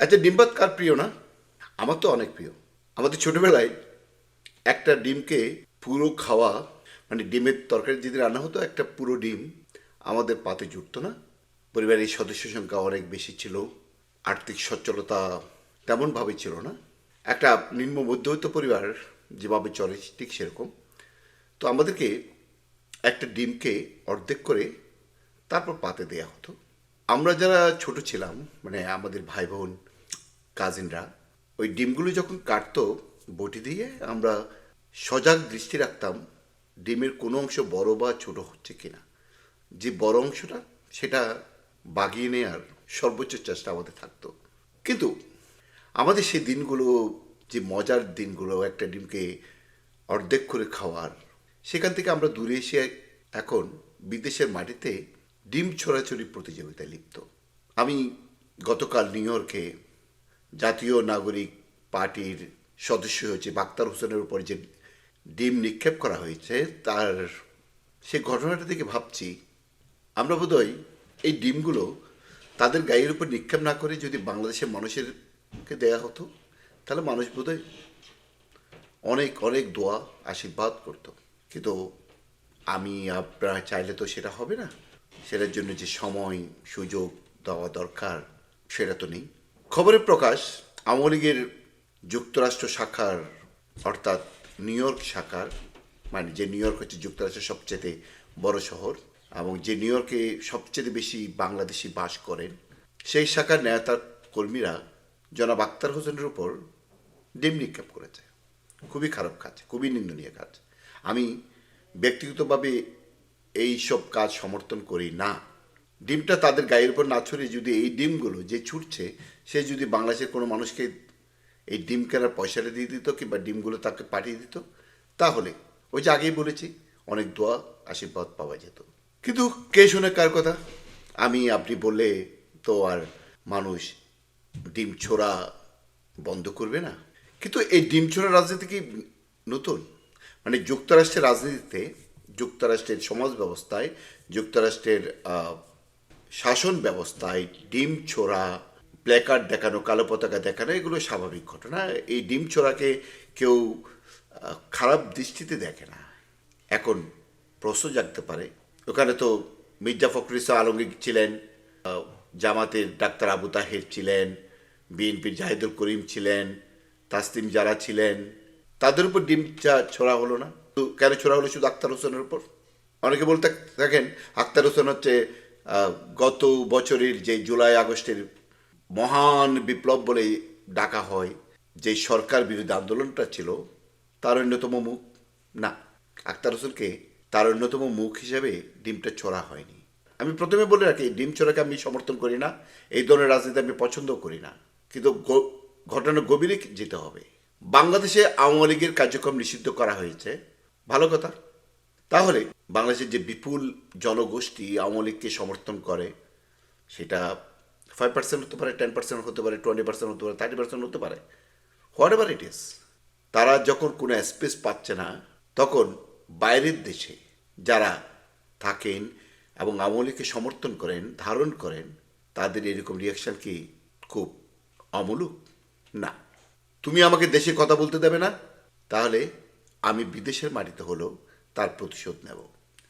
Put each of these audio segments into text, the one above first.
আচ্ছা ডিম ভাত কার প্রিয় না? আমার তো অনেক প্রিয়। আমাদের ছোটবেলায় একটা ডিমকে পুরো খাওয়া মানে ডিমের তরকারি যদি রান্না হতো, একটা পুরো ডিম আমাদের পাতে জুটতো না। পরিবারের সদস্য সংখ্যা অনেক বেশি ছিল, আর্থিক সচ্ছলতা তেমনভাবে ছিল না। একটা নিম্ন মধ্যবিত্ত পরিবার যেভাবে চলে, ঠিক সেরকম। তো আমাদেরকে একটা ডিমকে অর্ধেক করে তারপর পাতে দেয়া হতো। আমরা যারা ছোট ছিলাম মানে আমাদের ভাই বোন কাজিনরা, ওই ডিমগুলো যখন কাটতো বটি দিয়ে, আমরা সজাগ দৃষ্টি রাখতাম ডিমের কোনো অংশ বড় বা ছোট হচ্ছে কিনা। যে বড় অংশটা, সেটা বাগিয়ে নেওয়ার সর্বোচ্চ চেষ্টা আমাদের থাকতো। কিন্তু আমাদের সেই দিনগুলো, যে মজার দিনগুলো, একটা ডিমকে অর্ধেক করে খাওয়ার, সেখান থেকে আমরা দূরে এসে এখন বিদেশের মাটিতে ডিম ছোড়াছড়ি প্রতিযোগিতায় লিপ্ত। আমি গতকাল নিউ ইয়র্কে জাতীয় নাগরিক পার্টির সদস্য হয়েছে, বাক্তার হোসেনের উপর যে ডিম নিক্ষেপ করা হয়েছে, তার সে ঘটনাটা থেকে ভাবছি, আমরা বোধহয় এই ডিমগুলো তাদের গায়ের উপর নিক্ষেপ না করে যদি বাংলাদেশের মানুষেরকে দেয়া হতো, তাহলে মানুষ বোধহয় অনেক অনেক দোয়া, আশীর্বাদ করতো। কিন্তু আমি, আপনারা চাইলে তো সেটা হবে না। সেটার জন্য যে সময়, সুযোগ দেওয়া দরকার, সেটা তো নেই। খবরের প্রকাশ, আওয়ামী লীগের যুক্তরাষ্ট্র শাখার, অর্থাৎ নিউ ইয়র্ক শাখার মানে যে নিউ ইয়র্ক হচ্ছে যুক্তরাষ্ট্রের সবচেয়ে বড় শহর এবং যে নিউ ইয়র্কে সবচেয়ে বেশি বাংলাদেশি বাস করেন, সেই শাখার নেতা কর্মীরা জনাব আক্তার হোসেনের উপর ডিম নিক্ষেপ করেছে। খুবই খারাপ কাজ, খুবই নিন্দনীয় কাজ। আমি ব্যক্তিগতভাবে এই সব কাজ সমর্থন করি না। ডিমটা তাদের গায়ের উপর না ছড়িয়ে যদি এই ডিমগুলো যে ছুটছে, সে যদি বাংলাদেশের কোনো মানুষকে এই ডিম কেনার পয়সাটা দিয়ে দিত কিংবা ডিমগুলো তাকে পাঠিয়ে দিত, তাহলে ওই যে আগেই বলেছি, অনেক দোয়া, আশীর্বাদ পাওয়া যেত। কিন্তু কে শুনে কার কথা? আমি, আপনি বললে তো আর মানুষ ডিম ছোড়া বন্ধ করবে না। কিন্তু এই ডিম ছোড়া রাজনীতি কি নতুন? মানে যুক্তরাষ্ট্রের রাজনীতিতে, যুক্তরাষ্ট্রের সমাজ ব্যবস্থায়, যুক্তরাষ্ট্রের শাসন ব্যবস্থায় ডিম ছোড়া প্ল্যাকার্ড দেখানো, কালো পতাকা দেখানো, এগুলো স্বাভাবিক ঘটনা। এই ডিম ছোড়াকে কেউ খারাপ দৃষ্টিতে দেখে না। এখন প্রশ্ন জাগতে পারে। ওখানে তো মির্জা ফখরুল ইসলাম আলমগীর ছিলেন জামাতের ডাক্তার আবু তাহের ছিলেন, বিএনপির জাহিদুল করিম ছিলেন, তাসলিম যারা ছিলেন। তাদের উপর ডিম ছোড়া হলো না। তো কেন ছোড়া হলো শুধু আক্তার হোসেনের উপর? অনেকে বলতে থাকেন, আক্তার হোসেন হচ্ছে গত বছরের যে জুলাই, আগস্টের মহান বিপ্লব বলে ডাকা হয়, যে সরকার বিরোধী আন্দোলনটা ছিল, তার অন্যতম মুখ, না আক্তার হোসেনকে তার অন্যতম মুখ হিসেবে ডিমটা ছোড়া হয়নি। আমি প্রথমে বলে রাখি, ডিম ছড়াকে আমি সমর্থন করি না, এই ধরনের রাজনীতি আমি পছন্দ করি না, কিন্তু ঘটনা গভীরে যেতে হবে। বাংলাদেশে আওয়ামী লীগের কার্যক্রম নিষিদ্ধ করা হয়েছে, ভালো কথা তাহলে বাংলাদেশের যে বিপুল জনগোষ্ঠী আওয়ামী লীগকে সমর্থন করে, সেটা ফাইভ পার্সেন্ট হতে পারে টেন পার্সেন্ট হতে পারে টোয়েন্টি পার্সেন্ট হতে পারে থার্টি পার্সেন্ট হতে পারে। হোয়াট এভার ইট ইস তারা যখন কোনো স্পেস পাচ্ছে না, তখন বাইরের দেশে যারা থাকেন এবং আওয়ামী লীগকে সমর্থন করেন, ধারণ করেন, তাদের এরকম রিয়াকশন কি খুব অমূলক? না। তুমি আমাকে দেশে কথা বলতে দেবে না? তাহলে আমি বিদেশের মাটিতে হলেও তার প্রতিশোধ নেব।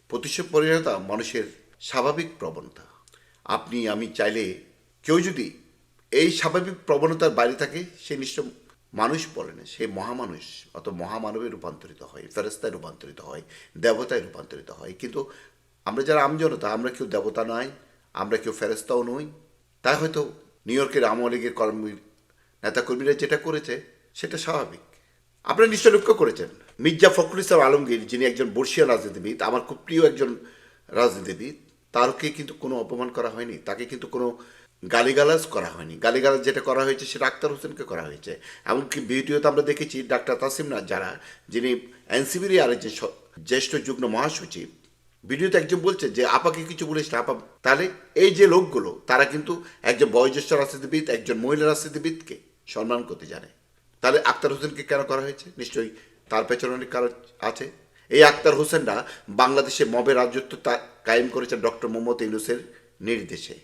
প্রতিশোধ পরিণতা মানুষের স্বাভাবিক প্রবণতা। আপনি, আমি চাইলে কেউ যদি এই স্বাভাবিক প্রবণতার বাইরে থাকে, সে নিশ্চয় মানুষ বলে না, সে মহামানুষ অত মহামানবে রূপান্তরিত হয় ফেরস্তায় রূপান্তরিত হয়, দেবতায় রূপান্তরিত হয়। কিন্তু আমরা যারা আমজনতা আমরা কেউ দেবতা নয়, আমরা কেউ ফেরস্তাও নই। তাই হয়তো নিউ ইয়র্কের আওয়ামী লীগের কর্মী, নেতাকর্মীরা যেটা করেছে, সেটা স্বাভাবিক। আপনারা নিশ্চয় লক্ষ্য করেছেন। মির্জা ফখরুল ইসলাম আলমগীর, যিনি একজন বর্ষীয় রাজনীতিবিদ, আমার খুব প্রিয় একজন রাজনীতিবিদ, তারকে কিন্তু কোনো অপমান করা হয়নি। তাকে কিন্তু কোনো গালিগালাজ করা হয়নি। গালিগালাজ যেটা করা হয়েছে, সেটা আক্তার হোসেনকে করা হয়েছে। এমনকি ভিডিওতে আমরা দেখেছি ডাক্তার তাসিম না যারা যিনি এনসিবির আর যে জ্যেষ্ঠ যুগ্ম মহাসচিব, ভিডিওতে একজন বলছে যে, আপাকে কিছু বলিস না, আপা তাহলে এই যে লোকগুলো, তারা কিন্তু একজন বয়োজ্যেষ্ঠ রাজনীতিবিদ, একজন মহিলা রাজনীতিবিদকে সম্মান করতে জানে। তাহলে আক্তার হোসেনকে কেন করা হয়েছে? নিশ্চয়ই তার পেছনে অনেক কারণ আছে। এই আক্তার হোসেনরা বাংলাদেশে মবের রাজত্ব তা- কায়েম করেছেন ডক্টর মোহাম্মদ ইউনুসের নির্দেশে।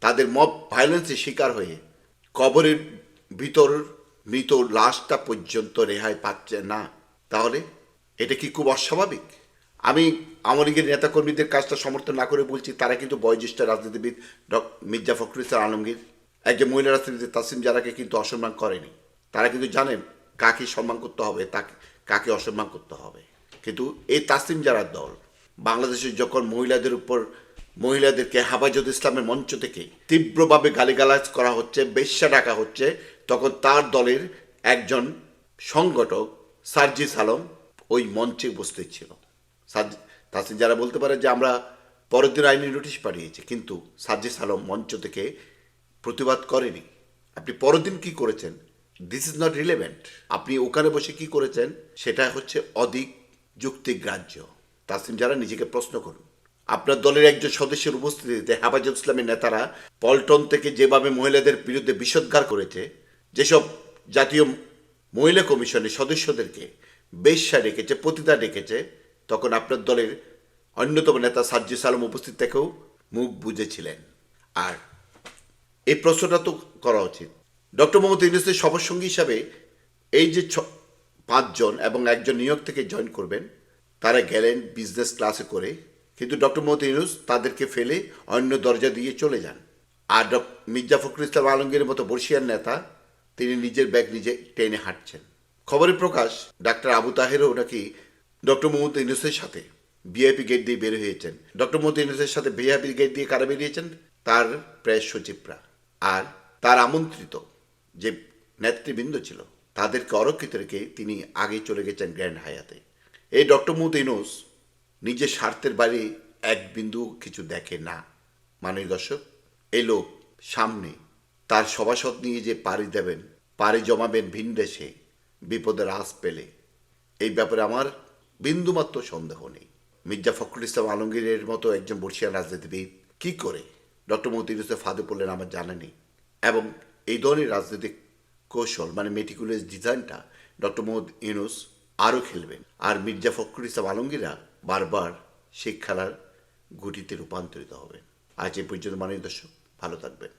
তাদের মব ভায়োলেন্সের শিকার হয়ে কবরের ভিতর মৃত লাশটা পর্যন্ত রেহাই পাচ্ছে না। তাহলে এটা কি খুব অস্বাভাবিক? আমি আওয়ামী লীগের নেতাকর্মীদের কাজটা সমর্থন না করে বলছি, তারা কিন্তু বয়োজ্যেষ্ঠ রাজনীতিবিদ ডক- মির্জা ফখরুল ইসলাম আলমগীর, একজন মহিলা রাজনীতিবিদ তাসিম জারাকে কিন্তু অসম্মান করেনি। তারা কিন্তু জানেন কাকে সম্মান করতে হবে, তাকে, কাকে অসম্মান করতে হবে। কিন্তু এই তাসিম জারার দল বাংলাদেশে যখন মহিলাদের উপর, মহিলাদেরকে হাফাজত ইসলামের মঞ্চ থেকে তীব্রভাবে গালিগালাজ করা হচ্ছে, বেশ্যা ডাকা হচ্ছে, তখন তার দলের একজন সংগঠক সার্জিস আলম ওই মঞ্চে উপস্থিত ছিল। তাসিম যারা বলতে পারে যে আমরা পরের দিন আইনি নোটিশ পাঠিয়েছি, কিন্তু সার্জিস আলম মঞ্চ থেকে প্রতিবাদ করেনি। আপনি পরের দিন কী করেছেন? দিস ইজ নট রিলেভেন্ট আপনি ওখানে বসে কি করেছেন? সেটা হচ্ছে অধিক যুক্তিগ্রাহ্য। তাসিম যারা, নিজেকে প্রশ্ন করুন। আপনার দলের একজন সদস্যের উপস্থিতিতে হেফাজত ইসলামের নেতারা পল্টন থেকে যেভাবে মহিলাদের বিরুদ্ধে বিষোদ্গার করেছে, যেসব জাতীয় মহিলা কমিশনের সদস্যদেরকে বেশ্যা ডেকেছে, পতিতা ডেকেছে, তখন আপনার দলের অন্যতম নেতা সাজ্জিস আলম উপস্থিত থেকেও মুখ বুঝেছিলেন আর এই প্রশ্নটা তো করা উচিত। ডক্টর মোহাম্মদ ইউনুসের সফরসঙ্গী হিসাবে এই যে পাঁচজন এবং একজন নিয়োগ থেকে জয়েন করবেন, তারা গেলেন বিজনেস ক্লাসে করে। কিন্তু ডক্টর মোহাম্মদ ইউনুস তাদেরকে ফেলে অন্য দরজা দিয়ে চলে যান। আর মির্জা ফখরুল ইসলাম আলমগীরের মতো বর্ষিয়ার নেতা, তিনি নিজের ব্যাগ নিজে টেনে হাঁটছেন। খবরে প্রকাশ, ডাক্তার আবু তাহেরও নাকি ডক্টর মোহাম্মদ ইউনুসের সাথে ভিআইপি গেট দিয়ে বের হয়েছেন। ডক্টর মোহাম্মদ ইউনুসের সাথে ভিআইপি গেট দিয়ে কারা বেরিয়েছেন? তার প্রেস সচিবরা। আর তার আমন্ত্রিত যে নেতৃবৃন্দ ছিল, তাদেরকে অরক্ষিত রেখে তিনি আগে চলে গেছেন গ্র্যান্ড হায়াতে। এই ডক্টর ইউনুস নিজের স্বার্থের বাড়ি এক বিন্দু কিছু দেখে না। মাননীয় দর্শক, এই লোক সামনে তার সভাসদ নিয়ে যে পাড়ি দেবেন, পাড়ি জমাবেন ভিন দেশে বিপদের আস পেলে, এই ব্যাপারে আমার বিন্দুমাত্র সন্দেহ নেই। মির্জা ফখরুল ইসলাম আলমগীরের মতো একজন বর্ষিয়ান রাজনীতিবিদ কি করে ডক্টর ইউনুসের ফাঁদে পড়লেন আমার জানা নেই। এবং এই ধরনের রাজনৈতিক কৌশল মানে মেটিকুলাস ডিজাইনটা ডক্টর মোহাম্মদ ইউনুস আরও খেলবেন। আর মির্জা ফখরুল ইসলাম আলমগীরা বারবার সেই খেলার গুটিতে রূপান্তরিত হবে আজ এ পর্যন্ত মানুষ দর্শক, ভালো থাকবেন।